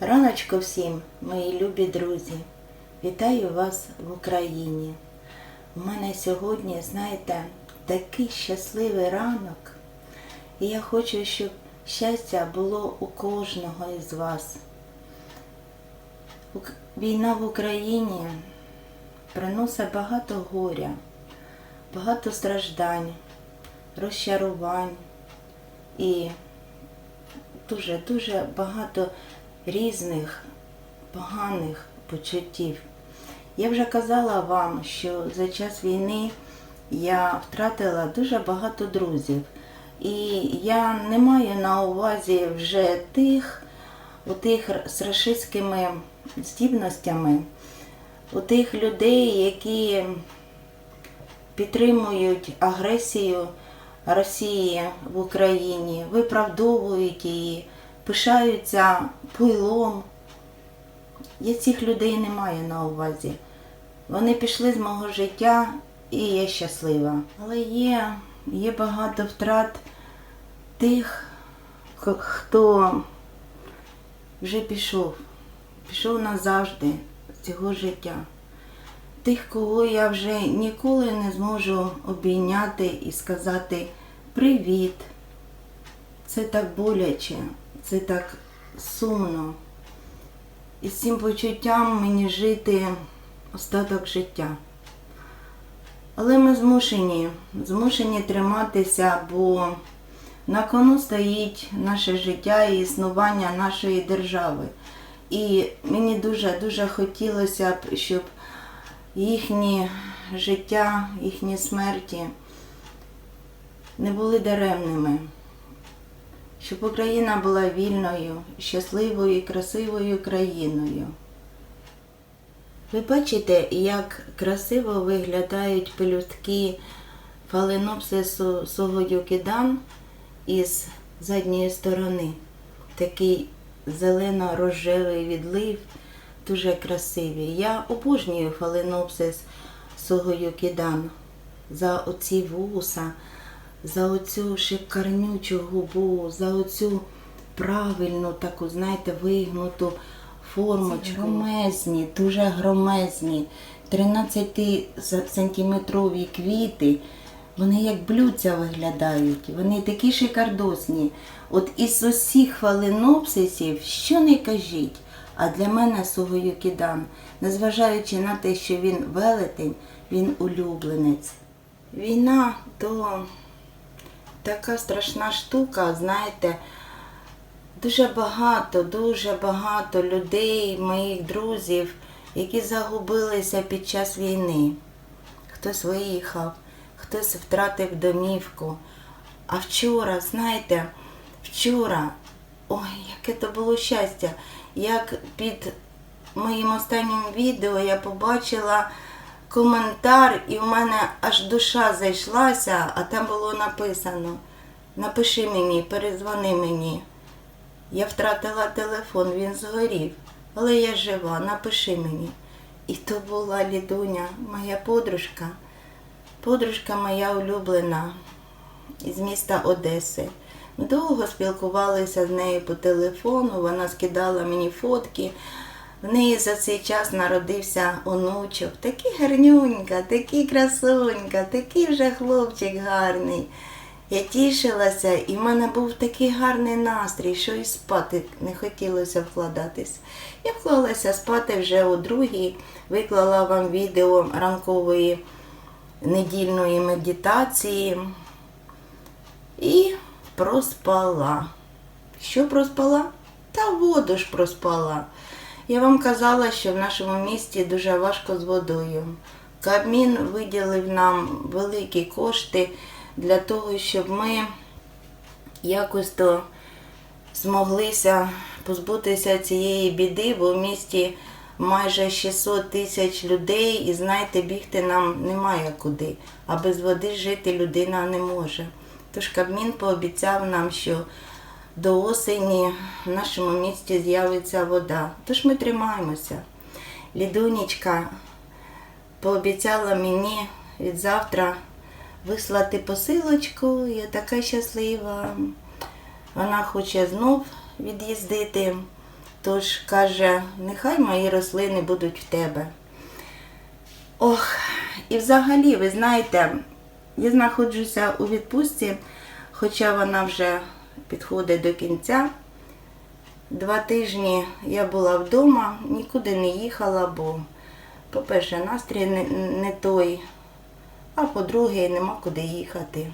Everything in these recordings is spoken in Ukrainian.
Раночко всім, мої любі друзі. Вітаю вас в Україні. У мене сьогодні, знаєте, такий щасливий ранок. І я хочу, щоб щастя було у кожного із вас. Війна в Україні приносить багато горя, багато страждань, розчарувань і дуже-дуже багато різних поганих почуттів. Я вже казала вам, що за час війни я втратила дуже багато друзів. І я не маю на увазі вже тих, у тих з рашистськими здібностями, у тих людей, які підтримують агресію Росії в Україні, виправдовують її, пишаються пилом. Я цих людей не маю на увазі. Вони пішли з мого життя і я щаслива. Але є, є багато втрат тих, хто вже пішов, пішов назавжди з цього життя. Тих, кого я вже ніколи не зможу обійняти і сказати привіт. Це так боляче, це так сумно. І з цим почуттям мені жити остаток життя. Але ми змушені, змушені триматися, бо на кону стоїть наше життя і існування нашої держави. І мені дуже-дуже хотілося б, щоб їхні життя, їхні смерті не були даремними, щоб Україна була вільною, щасливою і красивою країною. Ви бачите, як красиво виглядають пелюстки фаленопсису согодюкидан із задньої сторони. Такий зелено-рожевий відлив, дуже красивий. Я обожнюю фаленопсис согодюкидан за оці вуса, за оцю шикарнючу губу, за оцю правильну таку, знаєте, вигнуту формочку. Громезні, дуже громезні. 13-сантиметрові квіти. Вони як блюдця виглядають, вони такі шикардосні. От із усіх фаленопсисів, що не кажіть, а для мене Сугоюкідан, незважаючи на те, що він велетень, він улюбленець. Війна то така страшна штука, знаєте, дуже багато, дуже багато людей, моїх друзів, які загубилися під час війни. Хтось виїхав, хтось втратив домівку. А вчора, знаєте, вчора, ой, яке то було щастя, як під моїм останнім відео я побачила коментар, і в мене аж душа зайшлася, а там було написано: напиши мені, перезвони мені. Я втратила телефон, він згорів, але я жива, напиши мені. І то була Лідуня, моя подружка, подружка моя улюблена із міста Одеси. Довго спілкувалися з нею по телефону, вона скидала мені фотки. В неї за цей час народився онучок. Такий гарнюнька, такий красунька, такий вже хлопчик гарний. Я тішилася, і в мене був такий гарний настрій, що і спати не хотілося вкладатись. Я вклалася спати вже о другій, виклала вам відео ранкової недільної медитації і проспала. Що проспала? Та воду ж проспала. Я вам казала, що в нашому місті дуже важко з водою. Кабмін виділив нам великі кошти для того, щоб ми якось то змоглися позбутися цієї біди, бо в місті майже 600 тисяч людей, і знаєте, бігти нам немає куди, а без води жити людина не може. Тож Кабмін пообіцяв нам, що до осені в нашому місті з'явиться вода. Тож ми тримаємося. Лідунічка пообіцяла мені від завтра вислати посилочку. Я така щаслива. Вона хоче знов від'їздити Тож каже, нехай мої рослини будуть в тебе. Ох, і взагалі, ви знаєте, я знаходжуся у відпустці, хоча вона вже підходить до кінця. Два тижні я була вдома, нікуди не їхала, бо, по-перше, настрій не, не той, а по-друге, нема куди їхати.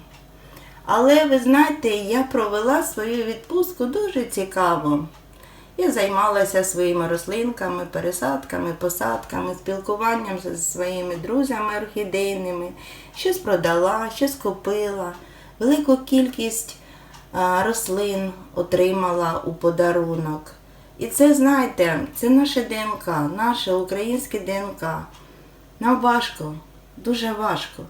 Але ви знаєте, я провела свою відпустку дуже цікаво. Я займалася своїми рослинками, пересадками, посадками, спілкуванням зі своїми друзями орхідейними, щось продала, щось купила. Велику кількість рослин отримала у подарунок. І це, знаєте, це наше ДНК, наше українське ДНК. Нам важко, дуже важко.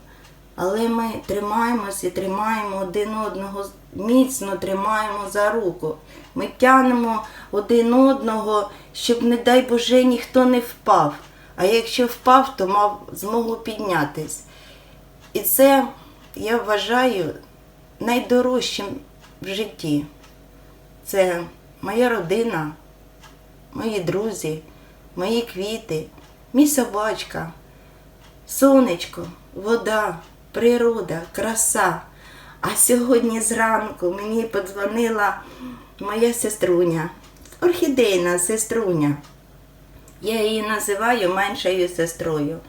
Але ми тримаємось і тримаємо один одного, міцно тримаємо за руку. Ми тянемо один одного, щоб, не дай Боже, ніхто не впав. А якщо впав, то мав змогу піднятись. І це я вважаю найдорожчим в житті. Це моя родина, мої друзі, мої квіти, мій собачка, сонечко, вода, природа, краса. А сьогодні зранку мені подзвонила моя сеструня, орхідейна сеструня. Я її називаю меншою сестрою.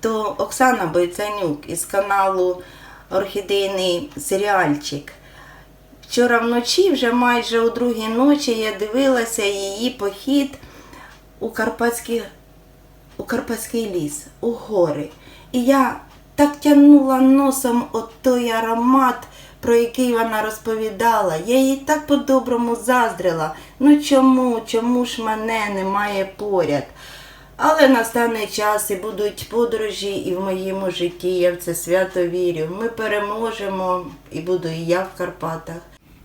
То Оксана Бойцанюк із каналу Орхідейний серіальчик. Вчора вночі, вже майже у другій ночі, я дивилася її похід у Карпатський, у Карпатський ліс, у гори. І я так тягнула носом от той аромат, про який вона розповідала. Я їй так по-доброму заздрила. Ну чому, чому ж мене немає поряд? Але настане час і будуть подорожі і в моєму житті. Я в це свято вірю. Ми переможемо і буду і я в Карпатах.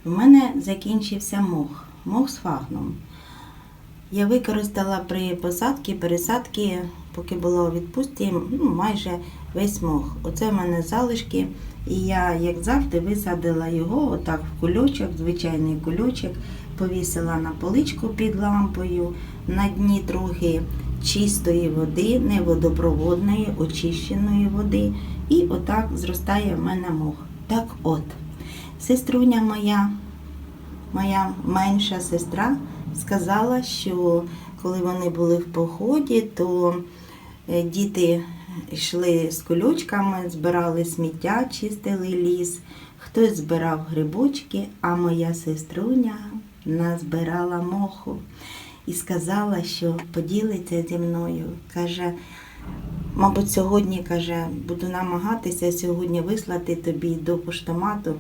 У мене закінчився мох, мох з фагном. Я використала при посадці, пересадці, поки була у відпустці, ну, майже весь мох. Оце в мене залишки. І я, як завжди, висадила його отак в кульочок, звичайний кульочок, повісила на поличку під лампою, на дні трохи чистої води, не водопроводної, очищеної води. І отак зростає в мене мох. Так от, сеструня моя моя менша сестра сказала, що коли вони були в поході, то е, діти йшли з колючками, збирали сміття, чистили ліс, хтось збирав грибочки, а моя сеструня назбирала моху і сказала, що поділиться зі мною. Каже, Мабуть, сьогодні каже, буду намагатися сьогодні вислати тобі до поштомату,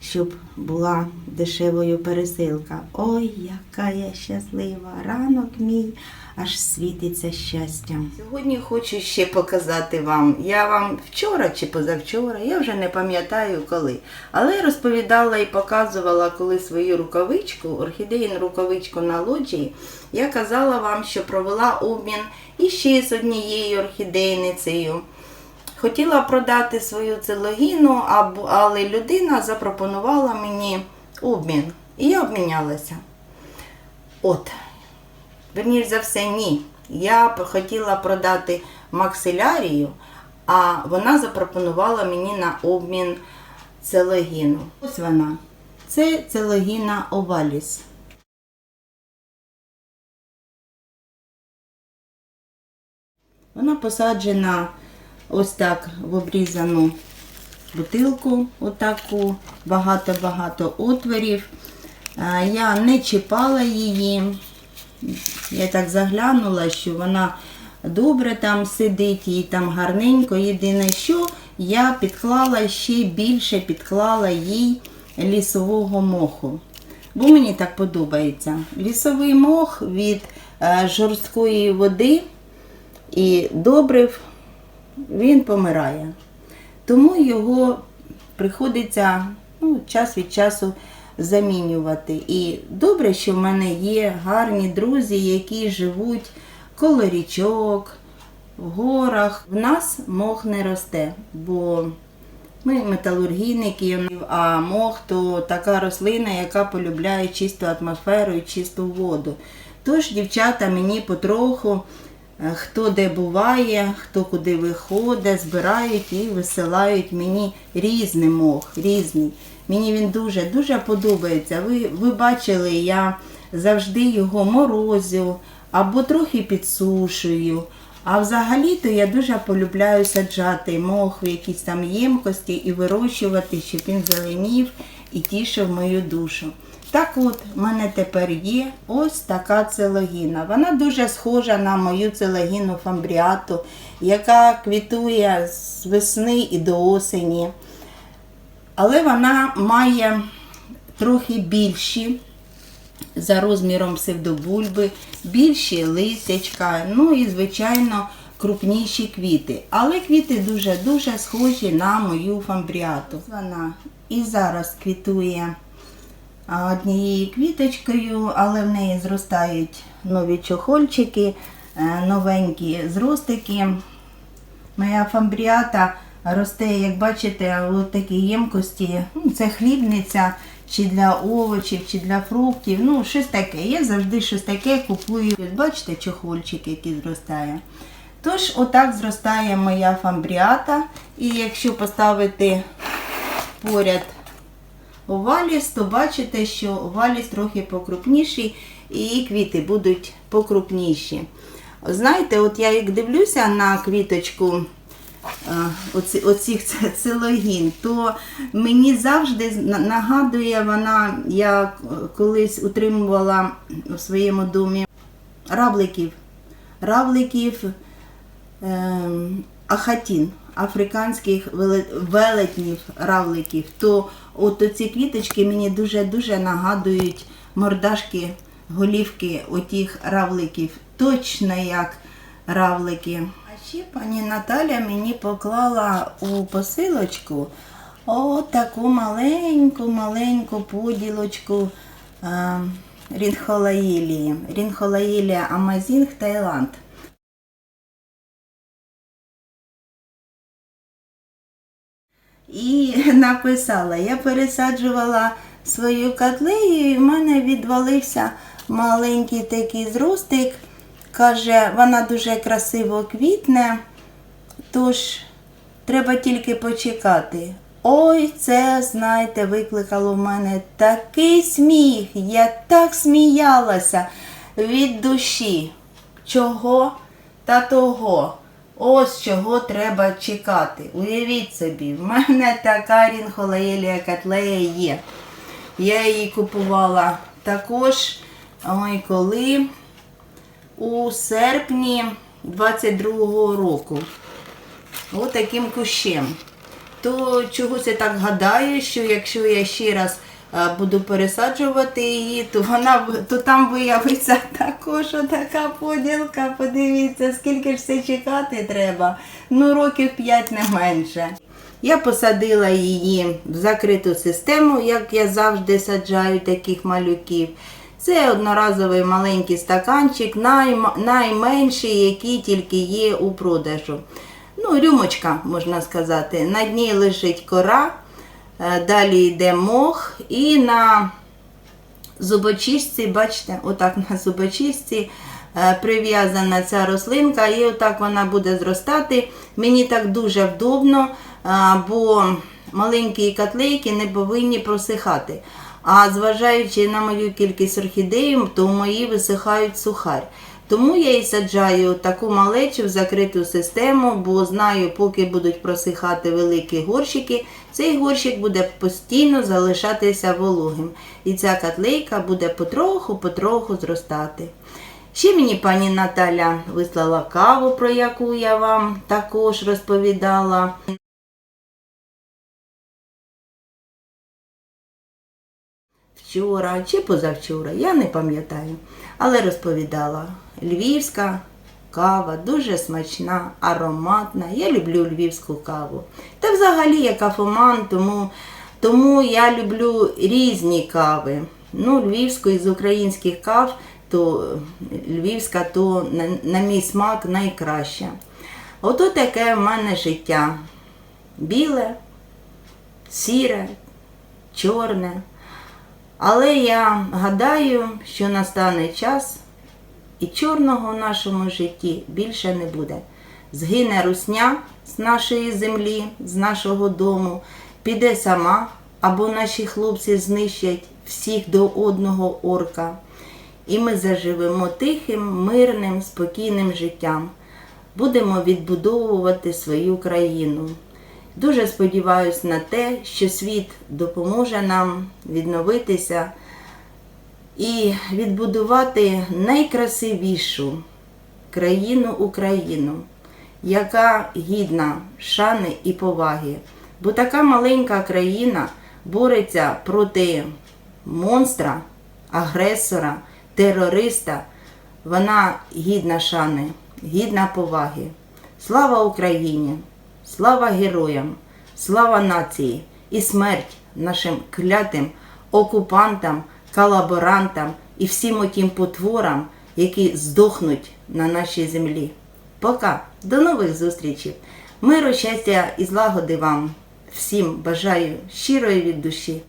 щоб була дешевою пересилка. Ой, яка я щаслива! Ранок мій аж світиться щастям. Сьогодні хочу ще показати вам. Я вам вчора чи позавчора, я вже не пам'ятаю коли, але розповідала і показувала коли свою рукавичку, орхідеїн рукавичку на лоджії. Я казала вам, що провела обмін іще з однією орхідейницею. Хотіла продати свою целогіну, але людина запропонувала мені обмін. І я обмінялася. От. Верніше за все, ні. Я хотіла продати максилярію, а вона запропонувала мені на обмін целогіну. Ось вона. Це целогіна оваліс. Вона посаджена ось так в обрізану бутилку, отаку, багато-багато отворів. Я не чіпала її. Я так заглянула, що вона добре там сидить, їй там гарненько. Єдине, що я підклала ще більше підклала їй лісового моху. Бо мені так подобається. Лісовий мох від е, жорсткої води і добрив, він помирає. Тому його приходиться ну, час від часу замінювати. І добре, що в мене є гарні друзі, які живуть коло річок, в горах. В нас мох не росте, бо ми металургійники, а мох то така рослина, яка полюбляє чисту атмосферу і чисту воду. Тож, дівчата, мені потроху, хто де буває, хто куди виходить, збирають і висилають мені різний мох, різний. Мені він дуже-дуже подобається. Ви, ви бачили, я завжди його морозю або трохи підсушую. А взагалі-то я дуже полюбляю саджати мох в якісь там ємкості і вирощувати, щоб він зеленів і тішив мою душу. Так от, в мене тепер є ось така целогіна. Вона дуже схожа на мою целогіну фамбріату, яка квітує з весни і до осені. Але вона має трохи більші за розміром псевдобульби, більші листячка, ну і, звичайно, крупніші квіти. Але квіти дуже-дуже схожі на мою фамбріату. Вона і зараз квітує однією квіточкою, але в неї зростають нові чохольчики, е, новенькі зростики. Моя фамбріата росте, як бачите, у такій ємкості. Ну, Це хлібниця чи для овочів, чи для фруктів. Ну, щось таке. Я завжди щось таке купую. Бачите, чохольчик, який зростає. Тож, отак зростає моя фамбріата. І якщо поставити поряд оваліс, то бачите, що оваліс трохи покрупніший і квіти будуть покрупніші. Знаєте, от я як дивлюся на квіточку е, оцих целогін, то мені завжди нагадує вона, я колись утримувала у своєму домі равликів. Равликів ем, ахатін, африканських велетнів равликів, то от ці квіточки мені дуже-дуже нагадують мордашки, голівки отих равликів, точно як равлики. А ще пані Наталя мені поклала у посилочку от таку маленьку-маленьку поділочку е, рінхолаїлії. Рінхолаїлія Амазінг Таїланд. І написала, я пересаджувала свою котлею, і в мене відвалився маленький такий зростик. Каже, вона дуже красиво квітне, тож треба тільки почекати. Ой, це, знаєте, викликало в мене такий сміх. Я так сміялася від душі. Чого та того. Ось чого треба чекати. Уявіть собі, в мене така рінхолаєлія котлея є. Я її купувала також, ой, коли у серпні 22-го року. Ось таким кущем. То чогось я так гадаю, що якщо я ще раз буду пересаджувати її, то вона то там виявиться також така поділка. Подивіться, скільки ж це чекати треба. Ну, років 5 не менше. Я посадила її в закриту систему, як я завжди саджаю таких малюків. Це одноразовий маленький стаканчик, найменший, який тільки є у продажу. Ну, рюмочка, можна сказати. На дні лежить кора, е, далі йде мох і на зубочистці, бачите, отак на зубочистці е, прив'язана ця рослинка, і отак вона буде зростати. Мені так дуже вдобно, е, бо маленькі котлейки не повинні просихати. А зважаючи на мою кількість орхідеїв, то мої висихають сухарь. Тому я і саджаю таку малечу в закриту систему, бо знаю, поки будуть просихати великі горщики, цей горщик буде постійно залишатися вологим. І ця котлейка буде потроху-потроху зростати. Ще мені пані Наталя вислала каву, про яку я вам також розповідала. Вчора чи позавчора, я не пам'ятаю, але розповідала. Львівська кава дуже смачна, ароматна. Я люблю львівську каву. Та взагалі я кафоман, тому, тому я люблю різні кави. Ну, львівську із українських кав, то львівська, то на, на мій смак найкраща. Ото таке в мене життя. Біле, сіре, чорне. Але я гадаю, що настане час, і чорного в нашому житті більше не буде. Згине русня з нашої землі, з нашого дому, піде сама, або наші хлопці знищать всіх до одного орка. І ми заживемо тихим, мирним, спокійним життям. Будемо відбудовувати свою країну. Дуже сподіваюся на те, що світ допоможе нам відновитися і відбудувати найкрасивішу країну Україну, яка гідна шани і поваги. Бо така маленька країна бореться проти монстра, агресора, терориста. Вона гідна шани, гідна поваги. Слава Україні! Слава героям! Слава нації і смерть нашим клятим окупантам, колаборантам і всім отім потворам, які здохнуть на нашій землі. Пока, до нових зустрічей! Миру, щастя і злагоди вам! Всім бажаю щирої від душі!